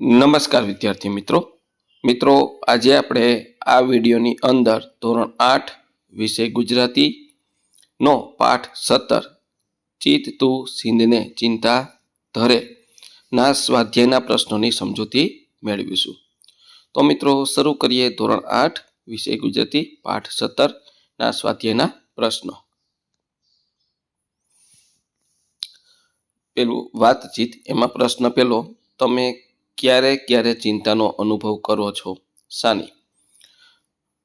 નમસ્કાર વિદ્યાર્થી મિત્રો. મિત્રો, આજે આપણે આ વિડીયોની અંદર ધોરણ આઠ વિષય ગુજરાતીનો પાઠ સત્તર, ચિત્ત તું સિંધને ચિંતા ધરે ના સ્વાધ્યાયના પ્રશ્નોની સમજૂતી મેળવીશું. તો મિત્રો, શરૂ કરીએ ધોરણ આઠ વિષય ગુજરાતી પાઠ સત્તર ના સ્વાધ્યાયના પ્રશ્નો. પેલું વાતચીત, એમાં પ્રશ્ન પેલો, તમે ક્યારે ક્યારે ચિંતાનો અનુભવ કરો છો? સાની,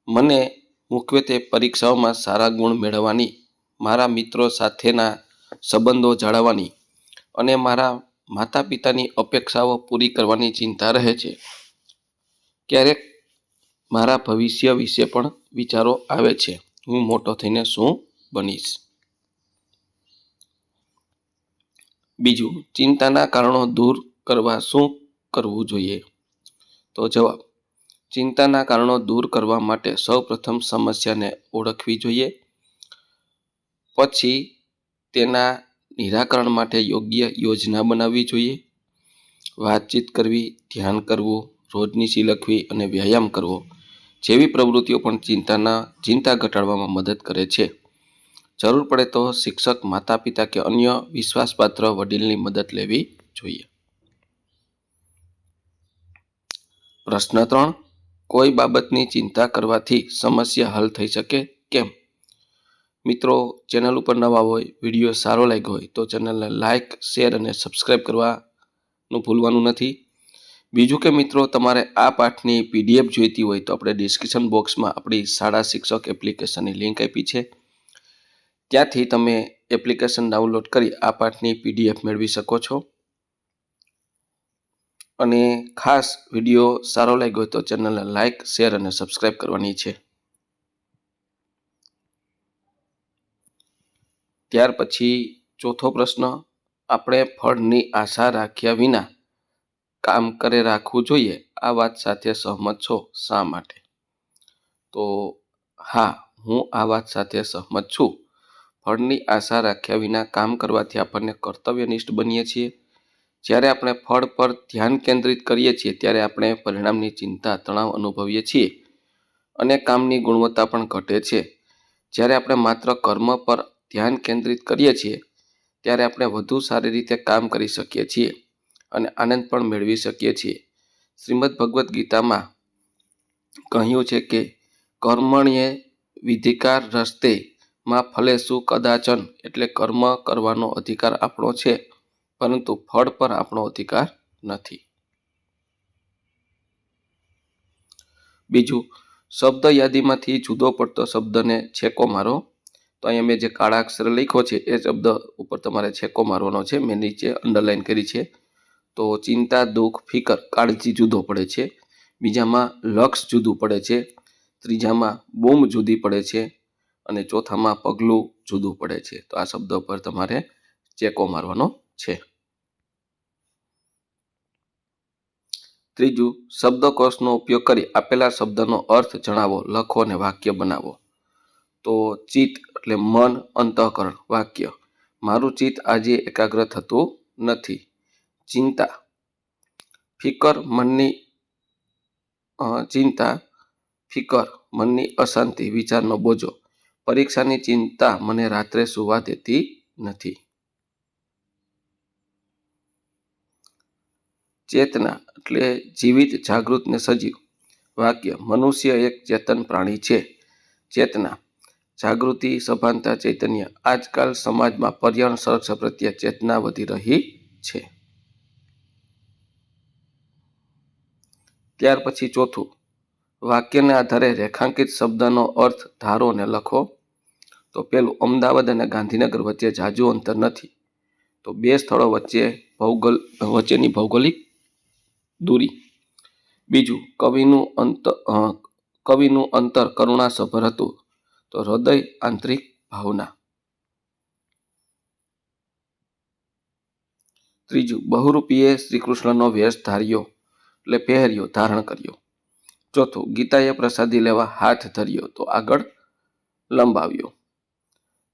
મને મુખ્યત્વે પરીક્ષાઓમાં સારા ગુણ મેળવવાની, મારા મિત્રો સાથેના સંબંધો જાળવવાની અને મારા માતા પિતાની અપેક્ષાઓ પૂરી કરવાની ચિંતા રહે છે. ક્યારેક મારા ભવિષ્ય વિશે પણ વિચારો આવે છે. હું મોટો થઈને શું બનીશ? બીજું, ચિંતાના કારણો દૂર કરવા શું કરવું જોઈએ? તો જવાબ, ચિંતાના કારણો દૂર કરવા માટે સૌપ્રથમ સમસ્યાને ઓળખવી જોઈએ. પછી તેના નિરાકરણ માટે યોગ્ય યોજના બનાવવી જોઈએ. વાતચીત કરવી, ધ્યાન કરવું રોજનીશી લખવી અને વ્યાયામ કરવો જેવી પ્રવૃત્તિઓ પણ ચિંતાના, ચિંતા ઘટાડવામાં મદદ કરે છે. જરૂર પડે તો શિક્ષક માતા પિતા કે અન્ય વિશ્વાસપાત્ર વડીલની મદદ લેવી જોઈએ. પ્રશ્ન ત્રણ, કોઈ બાબતની ચિંતા કરવાથી સમસ્યા હલ થઈ શકે કેમ? મિત્રો, ચેનલ ઉપર નવા હોય, વીડિયો સારો લાગ્યો હોય, તો ચેનલને લાઇક શેર અને સબસ્ક્રાઈબ કરવાનું ભૂલવાનું નથી. બીજું કે મિત્રો, તમારે આ પાઠની પીડીએફ જોઈતી હોય, તો આપણે ડિસ્ક્રિપ્શન બોક્સમાં આપણી શાળા શિક્ષક એપ્લિકેશનની લિંક આપી છે. ત્યાંથી તમે એપ્લિકેશન ડાઉનલોડ કરી આ પાઠની પીડીએફ મેળવી શકો છો. અને ખાસ વીડિયો સારો લાગ્યો હોય તો ચેનલને લાઇક શેર અને સબસ્ક્રાઈબ કરવાની છે. ત્યાર પછી ચોથો પ્રશ્ન, આપણે ફળની આશા રાખ્યા વિના કામ કરે રાખવું જોઈએ? આ વાત સાથે સહમત છો શા માટે? તો હા, હું આ વાત સાથે સહમત છું. ફળની આશા રાખ્યા વિના કામ કરવાથી આપણને કર્તવ્યનિષ્ઠ બનીએ છીએ. જ્યારે આપણે ફળ પર ધ્યાન કેન્દ્રિત કરીએ છીએ, ત્યારે આપણે પરિણામની ચિંતા, તણાવ અનુભવીએ છીએ અને કામની ગુણવત્તા પણ ઘટે છે. જ્યારે આપણે માત્ર કર્મ પર ધ્યાન કેન્દ્રિત કરીએ છીએ, ત્યારે આપણે વધુ સારી રીતે કામ કરી શકીએ છીએ અને આનંદ પણ મેળવી શકીએ છીએ. શ્રીમદ ભગવદ્ ગીતામાં કહ્યું છે કે, કર્મણ્ય વિધિકાર રસ્તે માં ફલે શું કદાચન એટલે કર્મ કરવાનો અધિકાર આપણો છે. પરંતુ ફળ પર આપણો અધિકાર નથી. બીજું, શબ્દ યાદીમાંથી જુદો પડતો શબ્દને છેકો મારો. તો અહીંયા મેં જે કાળા અક્ષર લખ્યો છે, એ શબ્દ ઉપર તમારે છેકો મારવાનો છે. મેં નીચે અંડરલાઇન કરી છે. તો ચિંતા, દુઃખ, ફિકર, કાળજી જુદો પડે છે. બીજામાં લક્ષ જુદું પડે છે. ત્રીજામાં બૂમ જુદી પડે છે. અને ચોથામાં પગલું જુદું પડે છે. તો આ શબ્દ પર તમારે ચેકો મારવાનો છે. ત્રીજું, શબ્દકોશનો ઉપયોગ કરી આપેલા શબ્દનો અર્થ જણાવો, લખો અને વાક્ય બનાવો. તો ચિત્ત એટલે મન, અંતઃકરણ, વાક્ય. મારું ચિત્ત આજે એકાગ્ર થતું નથી. ચિંતા. ફિકર મનની ચિંતા, ફિકર મનની અશાંતિ, વિચારનો બોજો. પરીક્ષાની ચિંતા મને રાત્રે સુવા દેતી નથી. ચેતના. એટલે જીવિત જાગૃત ને સજીવ વાક્ય, મનુષ્ય એક ચેતન પ્રાણી છે. ચેતના, જાગૃતિ, સભાનતા, ચૈતન્ય. આજકાલ સમાજમાં પર્યાવરણ સંરક્ષણ પ્રત્યે ચેતના વધી રહી છે. ત્યાર પછી ચોથું, વાક્યને આધારે રેખાંકિત શબ્દનો અર્થ ધારો ને લખો. તો પેલું, અમદાવાદ અને ગાંધીનગર વચ્ચે જાજુ અંતર નથી. તો બે સ્થળો વચ્ચે ભૌગોલ, વચ્ચેની ભૌગોલિક દૂરી. બીજું, કવિનું અંત કવિનું અંતર કરુણાસભર હતું તો હૃદય આંતરિક ભાવના. ત્રીજું, બહુરૂપીએ શ્રીકૃષ્ણનો વેશ ધાર્યો એટલે પહેર્યો, ધારણ કર્યો. ચોથું, ગીતાએ પ્રસાદી લેવા હાથ ધર્યો તો આગળ લંબાવ્યો.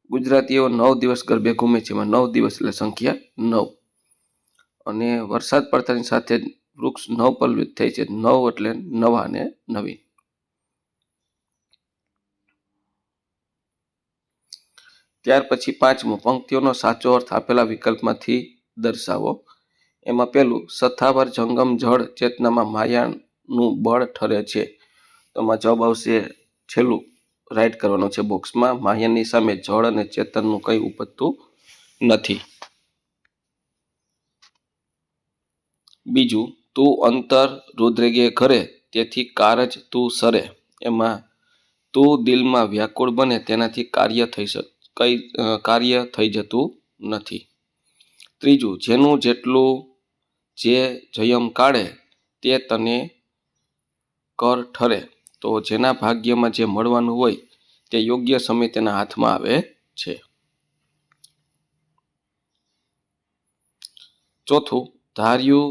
ગુજરાતીઓ નવ દિવસ ગરબે ઘૂમે છે, એમાં નવ દિવસ એટલે સંખ્યા નવ. અને વરસાદ પડતાની સાથે વૃક્ષ નવપલ્લિત થાય છે. નવ એટલે નવા ને નવીન. ત્યાર પછી પાંચમું, પંક્તિઓનો સાચો અર્થ આપેલા વિકલ્પમાંથી દર્શાવો. એમાં પેલું સથાવર જંગમ જળ ચેતનામાં માયાનું બળ ઠરે છે. તો એમાં જવાબ આવશે છેલ્લું રાઈટ કરવાનો છે બોક્સમાં માયાની સામે જળ અને ચેતનનું કંઈ ઉપજતું નથી. બીજું તું અંતર રુદ્રેગે કરે તેથી કારજ તું સરે. એમાં તું દિલમાં વ્યાકુળ બને, તેનાથી કાર્ય થઈ કઈ કાર્ય થઈ જતું નથી. ત્રીજું, જેનું જેટલું જે જયમ કાઢે, તે તને કર ઠરે. તો જેના ભાગ્યમાં જે મળવાનું હોય, તે યોગ્ય સમય તેના હાથમાં આવે છે. ચોથું, ધાર્યું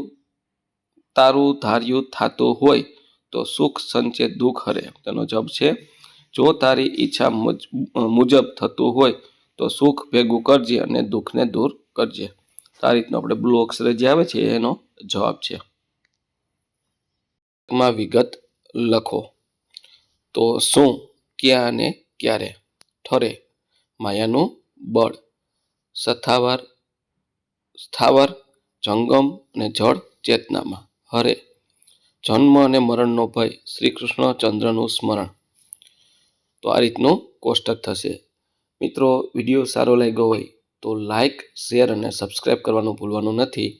તારું ધાર્યું થાતું હોય તો સુખ સંચે દુઃખ હરે. તેનો જવાબ છે, જો તારી ઈચ્છા મુજ- મુજબ થતું હોય તો સુખ ભેગું કરજે અને દુઃખને દૂર કરજે. આ રીતનો આપણે બ્લુ અક્ષરે જે આવે છે એનો જવાબ છે. માં વિગત લખો. તો શું, ક્યાં અને ક્યારે? ઠરે. માયાનું બળ. સથાવર, સ્થાવર, જંગમ અને જળ ચેતનામાં. હરે. જન્મ અને મરણનો ભય શ્રી કૃષ્ણ ચંદ્રનું સ્મરણ. તો આ રીતનું કોષ્ટક થશે. મિત્રો, વીડિયો સારો લાગ્યો હોય તો લાઈક, શેર અને સબસ્ક્રાઈબ કરવાનું ભૂલવાનું નથી.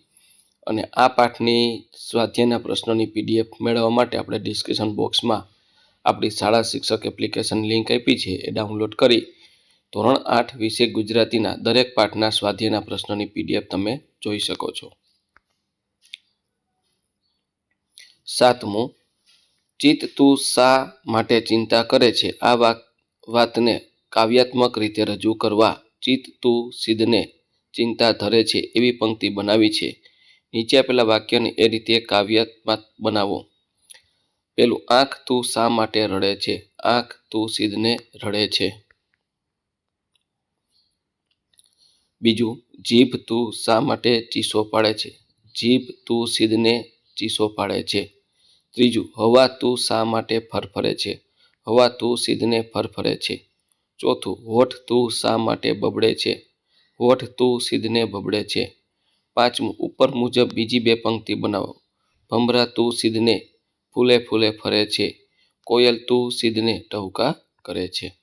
અને આ પાઠની સ્વાધ્યાયના પ્રશ્નોની પીડીએફ મેળવવા માટે આપણે ડિસ્ક્રિપ્શન બોક્સમાં આપણી શાળા શિક્ષક એપ્લિકેશન લિંક આપી છે, એ ડાઉનલોડ કરી ધોરણ આઠ વિશે ગુજરાતીના દરેક પાઠના સ્વાધ્યાયના પ્રશ્નોની પીડીએફ તમે જોઈ શકો છો. સાતમું, ચિત્ત તું શા માટે ચિંતા કરે છે? આ વાત વાતને કાવ્યાત્મક રીતે રજૂ કરવા, ચિત્ત તું સિદ્ધને ચિંતા ધરે છે એવી પંક્તિ બનાવી છે. નીચે આપેલા વાક્યને એ રીતે કાવ્યાત્મક બનાવો. પેલું, આંખ તું શા માટે રડે છે? આંખ તું સિદ્ધને રડે છે. બીજું, જીભ તું શા માટે ચીસો પાડે છે? જીભ તું સિદ્ધને ચીસો પાડે છે. ત્રીજું, હવા તું શા માટે ફરફરે છે? હવા તું સિદ્ધને ફરફરે છે. ચોથું, હોઠ તું શા માટે બબડે છે? હોઠ તું સિદ્ધને બબડે છે. પાંચમું, ઉપર મુજબ બીજી બે પંક્તિ બનાવો. ભમરા તું સિદ્ધને ફૂલે ફૂલે ફરે છે. કોયલ તું સિદ્ધને ટહુકા કરે છે.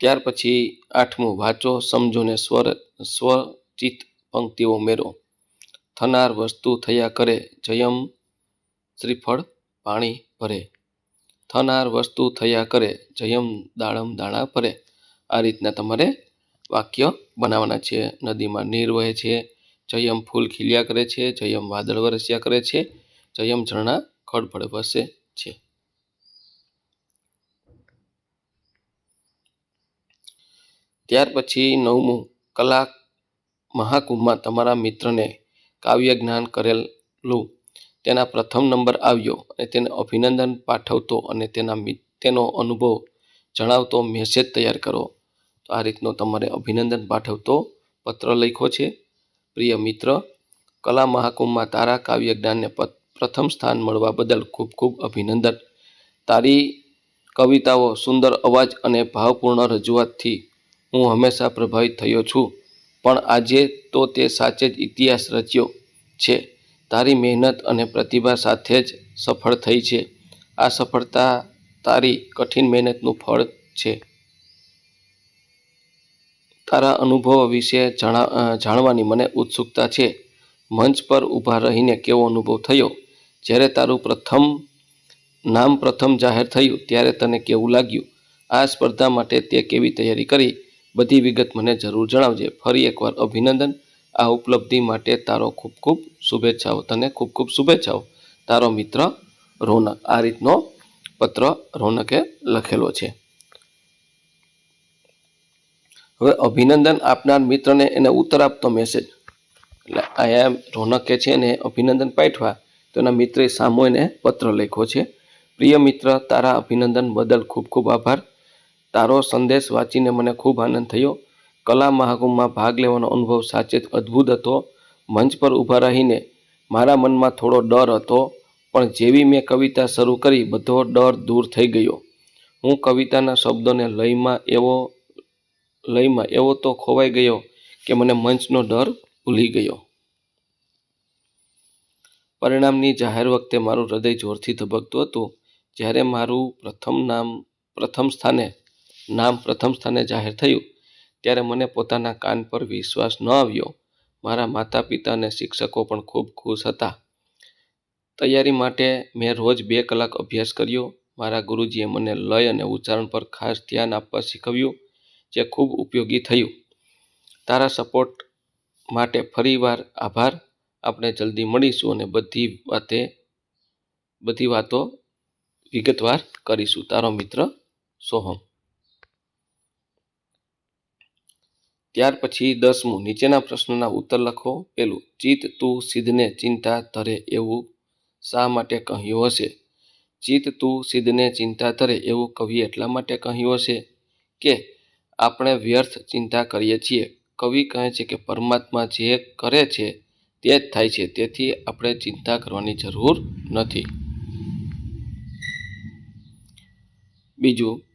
ત્યાર પછી આઠમું, વાંચો સમજો ને સ્વર સ્વચિત પંક્તિઓ ઉમેરો. થનાર વસ્તુ થયા કરે જયમ શ્રીફળ પાણી ભરે. થનાર વસ્તુ થયા કરે જયમ દાડમ દાણા ભરે. આ રીતના તમારે વાક્ય બનાવવાના છે. નદીમાં નીર વહે છે, જયમ ફૂલ ખીલ્યા કરે છે, જયમ વાદળ વરસ્યા કરે છે, જયમ ઝરણા ખડભડ વસે છે. ત્યાર પછી નવમું કલાક મહાકુંભમાં તમારા મિત્રને કાવ્ય જ્ઞાન કરેલું. તેના પ્રથમ નંબર આવ્યો અને તેને અભિનંદન પાઠવતો અને તેના તેનો અનુભવ જણાવતો મેસેજ તૈયાર કરો. તો આ રીતનો તમારે અભિનંદન પાઠવતો પત્ર લખ્યો છે. પ્રિય મિત્ર, કલા મહાકુંભમાં તારા કાવ્ય જ્ઞાનને પ્રથમ સ્થાન મળવા બદલ ખૂબ ખૂબ અભિનંદન. તારી કવિતાઓ સુંદર અવાજ અને ભાવપૂર્ણ રજૂઆતથી હું હંમેશા પ્રભાવિત થયો છું. પણ આજે તો તે સાચે જ ઇતિહાસ રચ્યો છે. તારી મહેનત અને પ્રતિભા સાથે જ સફળ થઈ છે. આ સફળતા તારી કઠિન મહેનતનું ફળ છે. તારા અનુભવો વિશે જણા જાણવાની મને ઉત્સુકતા છે. મંચ પર ઊભા રહીને કેવો અનુભવ થયો? જ્યારે તારું પ્રથમ, નામ પ્રથમ જાહેર થયું, ત્યારે તને કેવું લાગ્યું? આ સ્પર્ધા માટે તે કેવી તૈયારી કરી? બધી વિગત મને જરૂર જણાવજે. ફરી એકવાર અભિનંદન. આ ઉપલબ્ધિ માટે તારો ખૂબ ખૂબ શુભેચ્છાઓ. તને ખૂબ ખૂબ શુભેચ્છાઓ. તારો મિત્ર રોનક. આ રીતનો પત્ર રોનકે લખેલો છે. હવે અભિનંદન આપનાર મિત્રને એને ઉત્તર આપતો મેસેજ એટલે અહીંયા રોનકે છે એને અભિનંદન પાઠવા. તો એના મિત્રે સામો એને પત્ર લખ્યો છે. પ્રિય મિત્ર, તારા અભિનંદન બદલ ખૂબ ખૂબ આભાર. તારો સંદેશ વાંચીને મને ખૂબ આનંદ થયો. કલા મહાકુંભમાં ભાગ લેવાનો અનુભવ સાચે જ અદ્ભુત હતો. મંચ પર ઊભા રહીને મારા મનમાં થોડો ડર હતો, પણ જેવી મેં કવિતા શરૂ કરી, બધો ડર દૂર થઈ ગયો. હું કવિતાના શબ્દોને લયમાં એવો લયમાં એવો તો ખોવાઈ ગયો કે મને મંચનો ડર ભૂલી ગયો. પરિણામની જાહેર વખતે મારું હૃદય જોરથી ધબકતું હતું. જ્યારે મારું પ્રથમ નામ, પ્રથમ સ્થાને નામ પ્રથમ સ્થાને જાહેર થયું. ત્યારે મને પોતાના કાન પર વિશ્વાસ ન આવ્યો. મારા માતા પિતા અને શિક્ષકો પણ ખૂબ ખુશ હતા. તૈયારી માટે મેં રોજ બે કલાક અભ્યાસ કર્યો. મારા ગુરુજીએ મને લય અને ઉચ્ચારણ પર ખાસ ધ્યાન આપવા શીખવ્યું, જે ખૂબ ઉપયોગી થયું. તારા સપોર્ટ માટે ફરીવાર આભાર. આપણે જલ્દી મળીશું અને બધી વાતે, બધી વાતો વિગતવાર કરીશું. તારો મિત્ર સોહમ. ત્યાર પછી દસમું નીચેના પ્રશ્નના ઉત્તર લખો. પેલું, ચિત્ત તું સિદ્ધને ચિંતા ધરે એવું શા માટે કહ્યું હશે? ચિત્ત તું સિદ્ધને ચિંતા ધરે એવું કવિએ એટલા માટે કહ્યું હશે કે આપણે વ્યર્થ ચિંતા કરીએ છીએ. કવિ કહે છે કે પરમાત્મા જે કરે છે તે જ થાય છે, તેથી આપણે ચિંતા કરવાની જરૂર નથી. બીજું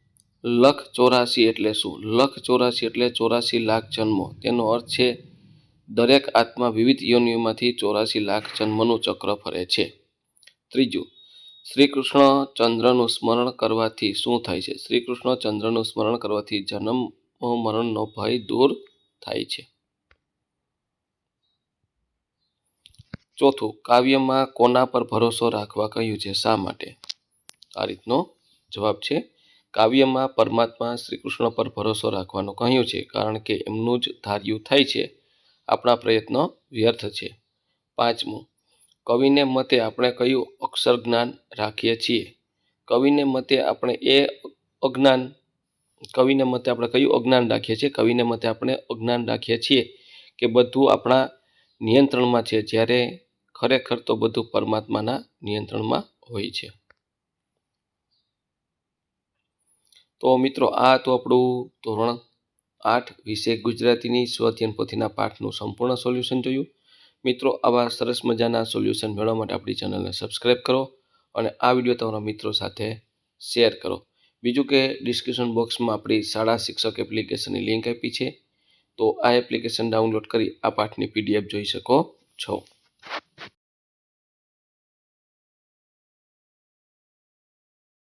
લખ ચોરાસી એટલે શું? લખ ચોરાસી એટલે ચોરાસી લાખ જન્મો. તેનો અર્થ છે, દરેક આત્મા વિવિધ યોનિઓમાંથી ચોરાસી લાખ જન્મનું ચક્ર ફરે છે. ત્રીજું શ્રી કૃષ્ણ ચંદ્રનું સ્મરણ કરવાથી શું થાય છે? શ્રી કૃષ્ણ ચંદ્રનું સ્મરણ કરવાથી જન્મ, મરણનો ભય દૂર થાય છે. ચોથું, કાવ્યમાં કોના પર ભરોસો રાખવા કહ્યું છે? શા માટે? આ રીતનો જવાબ છે કાવ્યમાં પરમાત્મા શ્રી કૃષ્ણ પર ભરોસો રાખવાનું કહ્યું છે, કારણ કે એમનું જ ધાર્યું થાય છે. આપણા પ્રયત્નો વ્યર્થ છે. પાંચમું, કવિને મતે આપણે કયું અક્ષર જ્ઞાન રાખીએ છીએ? કવિને મતે આપણે એ અજ્ઞાન, કવિને મતે આપણે કયું અજ્ઞાન રાખીએ છીએ? કવિને મતે આપણે અજ્ઞાન રાખીએ છીએ કે બધું આપણા નિયંત્રણમાં છે, જ્યારે ખરેખર તો બધું પરમાત્માના નિયંત્રણમાં હોય છે. તો મિત્રો, આ તો આપણું ધોરણ આઠ વિશે ગુજરાતીની સ્વધ્યન પોથીના પાઠનું સંપૂર્ણ સોલ્યુશન જોયું. મિત્રો, આવા સરસ મજાના સોલ્યુશન મેળવવા માટે આપણી ચેનલને સબસ્ક્રાઈબ કરો અને આ વીડિયો તમારા મિત્રો સાથે શેર કરો. બીજું કે ડિસ્ક્રિપ્શન બોક્સમાં આપણી શાળા શિક્ષક એપ્લિકેશનની લિંક આપી છે. તો આ એપ્લિકેશન ડાઉનલોડ કરી આ પાઠની પીડીએફ જોઈ શકો છો.